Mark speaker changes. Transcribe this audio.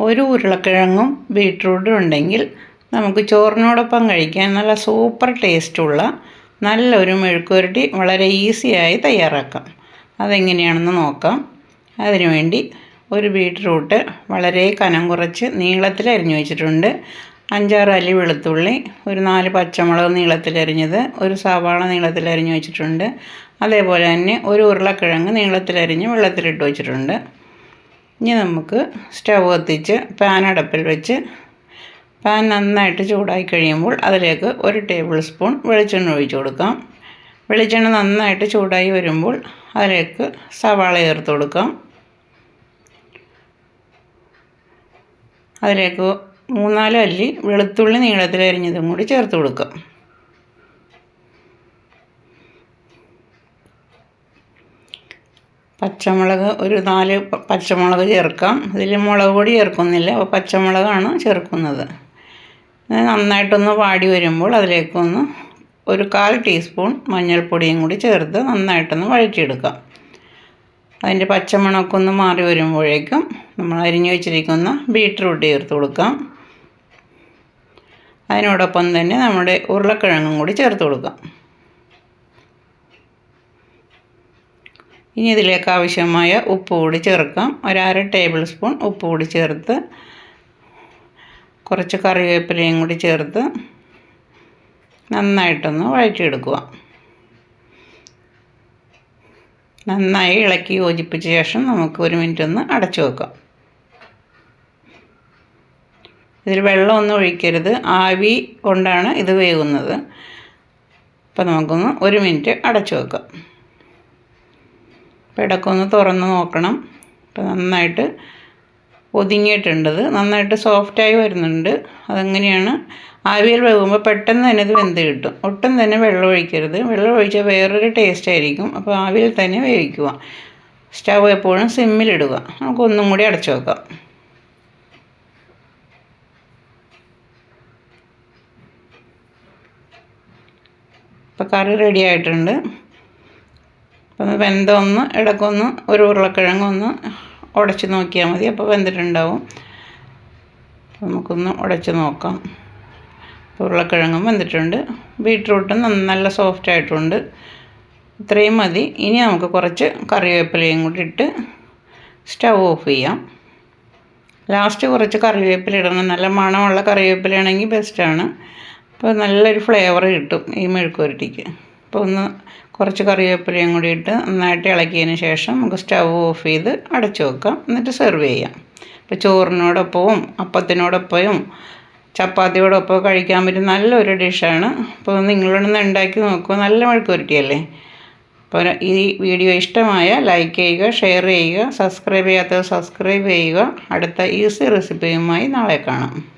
Speaker 1: ഒരു ഉരുളക്കിഴങ്ങും ബീട്രൂട്ടും ഉണ്ടെങ്കിൽ നമുക്ക് ചോറിനോടൊപ്പം കഴിക്കാൻ നല്ല സൂപ്പർ ടേസ്റ്റുള്ള നല്ലൊരു മെഴുക്കുവരട്ടി വളരെ ഈസിയായി തയ്യാറാക്കാം. അതെങ്ങനെയാണെന്ന് നോക്കാം. അതിനുവേണ്ടി ഒരു ബീട്രൂട്ട് വളരെ കനം കുറച്ച് നീളത്തിൽ അരിഞ്ഞു വെച്ചിട്ടുണ്ട്. അഞ്ചാറ് അല്ലി വെളുത്തുള്ളി ഒരു നാല് പച്ചമുളക് നീളത്തിൽ നീളത്തിലരിഞ്ഞത് ഒരു സവാള നീളത്തിലരിഞ്ഞ് വെച്ചിട്ടുണ്ട്. അതേപോലെ തന്നെ ഒരു ഉരുളക്കിഴങ്ങ് നീളത്തിലരിഞ്ഞ് വെള്ളത്തിലിട്ട് വെച്ചിട്ടുണ്ട്. ഇനി നമുക്ക് സ്റ്റവ് കത്തിച്ച് പാൻ അടപ്പിൽ വെച്ച് പാൻ നന്നായിട്ട് ചൂടായി കഴിയുമ്പോൾ അതിലേക്ക് ഒരു ടേബിൾ സ്പൂൺ വെളിച്ചെണ്ണ ഒഴിച്ചു കൊടുക്കാം. വെളിച്ചെണ്ണ നന്നായിട്ട് ചൂടായി വരുമ്പോൾ അതിലേക്ക് സവാള ചേർത്ത് കൊടുക്കാം. അതിലേക്ക് മൂന്നാൽ അല്ലി വെളുത്തുള്ളി നീളത്തിൽ അരിഞ്ഞതും കൂടി ചേർത്ത് കൊടുക്കാം. പച്ചമുളക് ഒരു നാല് പച്ചമുളക് ചേർക്കാം. ഇതിൽ മുളക് പൊടി ചേർക്കുന്നില്ല. അപ്പോൾ പച്ചമുളകാണ് ചേർക്കുന്നത്. നന്നായിട്ടൊന്ന് വാടി വരുമ്പോൾ അതിലേക്കൊന്ന് ഒരു കാൽ ടീസ്പൂൺ മഞ്ഞൾപ്പൊടിയും കൂടി ചേർത്ത് നന്നായിട്ടൊന്ന് വഴറ്റിയെടുക്കാം. അതിന്റെ പച്ചമണമൊക്കെ മാറി വരുമ്പോഴേക്കും നമ്മൾ അരിഞ്ഞു വെച്ചിരിക്കുന്ന ബീട്രൂട്ട് ചേർത്ത് കൊടുക്കാം. അതിനോടൊപ്പം തന്നെ നമ്മുടെ ഉരുളക്കിഴങ്ങും കൂടി ചേർത്ത് കൊടുക്കാം. ഇനി ഇതിലേക്ക് ആവശ്യമായ ഉപ്പ് കൂടി ചേർക്കാം. ഒരര ടേബിൾ സ്പൂൺ ഉപ്പ് കൂടി ചേർത്ത് കുറച്ച് കറിവേപ്പിലയും കൂടി ചേർത്ത് നന്നായിട്ടൊന്ന് വഴറ്റിയെടുക്കുക. നന്നായി ഇളക്കി യോജിപ്പിച്ച ശേഷം നമുക്ക് ഒരു മിനിറ്റ് ഒന്ന് അടച്ചു വെക്കാം. ഇതിൽ വെള്ളമൊന്നും ഒഴിക്കരുത്. ആവി കൊണ്ടാണ് ഇത് വേകുന്നത് അപ്പോൾ നമുക്കൊന്ന് ഒരു മിനിറ്റ് അടച്ചു വെക്കാം. അപ്പോൾ ഇടയ്ക്കൊന്ന് തുറന്ന് നോക്കണം. അപ്പോൾ നന്നായിട്ട് ഒതുങ്ങിയിട്ടുണ്ടത് നന്നായിട്ട് സോഫ്റ്റായി വരുന്നുണ്ട്. അതെങ്ങനെയാണ്? ആവിയിൽ വേകുമ്പോൾ പെട്ടെന്ന് തന്നെ ഇത് വെന്ത് കിട്ടും. ഒട്ടും തന്നെ വെള്ളം ഒഴിക്കരുത്. വെള്ളം ഒഴിച്ചാൽ വേറൊരു ടേസ്റ്റ് ആയിരിക്കും. അപ്പോൾ ആവിയിൽ തന്നെ വേവിക്കുക. സ്റ്റവ് എപ്പോഴും സിമ്മിലിടുക നമുക്കൊന്നും കൂടി അടച്ചു വെക്കാം. ഇപ്പോൾ കറി റെഡി ആയിട്ടുണ്ട്. അപ്പം വെന്തൊന്ന് ഇടക്കൊന്ന് ഒരു ഉരുളക്കിഴങ്ങ് ഒന്ന് ഉടച്ച് നോക്കിയാൽ മതി. അപ്പോൾ വെന്തിട്ടുണ്ടാവും. നമുക്കൊന്ന് ഉടച്ച് നോക്കാം. ഉരുളക്കിഴങ്ങും വെന്തിട്ടുണ്ട്. ബീട്രൂട്ടും നല്ല സോഫ്റ്റ് ആയിട്ടുണ്ട്. ഇത്രയും മതി. ഇനി നമുക്ക് കുറച്ച് കറിവേപ്പിലയും കൂടി ഇട്ട് സ്റ്റവ് ഓഫ് ചെയ്യാം. ലാസ്റ്റ് കുറച്ച് കറിവേപ്പില ഇടണം. നല്ല മണമുള്ള കറിവേപ്പിലയാണെങ്കിൽ ബെസ്റ്റാണ്. അപ്പോൾ നല്ലൊരു ഫ്ലേവർ കിട്ടും ഈ മെഴുക്കുവരട്ടിക്ക്. അപ്പോൾ ഒന്ന് കുറച്ച് കറിവേപ്പിലയും കൂടി ഇട്ട് നന്നായിട്ട് ഇളക്കിയതിന് ശേഷം നമുക്ക് സ്റ്റവ് ഓഫ് ചെയ്ത് അടച്ചു വെക്കാം. എന്നിട്ട് സെർവ് ചെയ്യാം. അപ്പോൾ ചോറിനോടൊപ്പവും അപ്പത്തിനോടൊപ്പവും ചപ്പാത്തിയോടൊപ്പം കഴിക്കാൻ പറ്റും നല്ലൊരു ഡിഷാണ്. അപ്പോൾ നിങ്ങളൊന്ന് ഉണ്ടാക്കി നോക്കുക നല്ല മെഴുക്കുവരട്ടിയല്ലേ അപ്പോൾ ഈ വീഡിയോ ഇഷ്ടമായ ലൈക്ക് ചെയ്യുക ഷെയർ ചെയ്യുക സബ്സ്ക്രൈബ് ചെയ്യാത്തത് സബ്സ്ക്രൈബ് ചെയ്യുക. അടുത്ത ഈസി റെസിപ്പിയുമായി നാളെ കാണാം.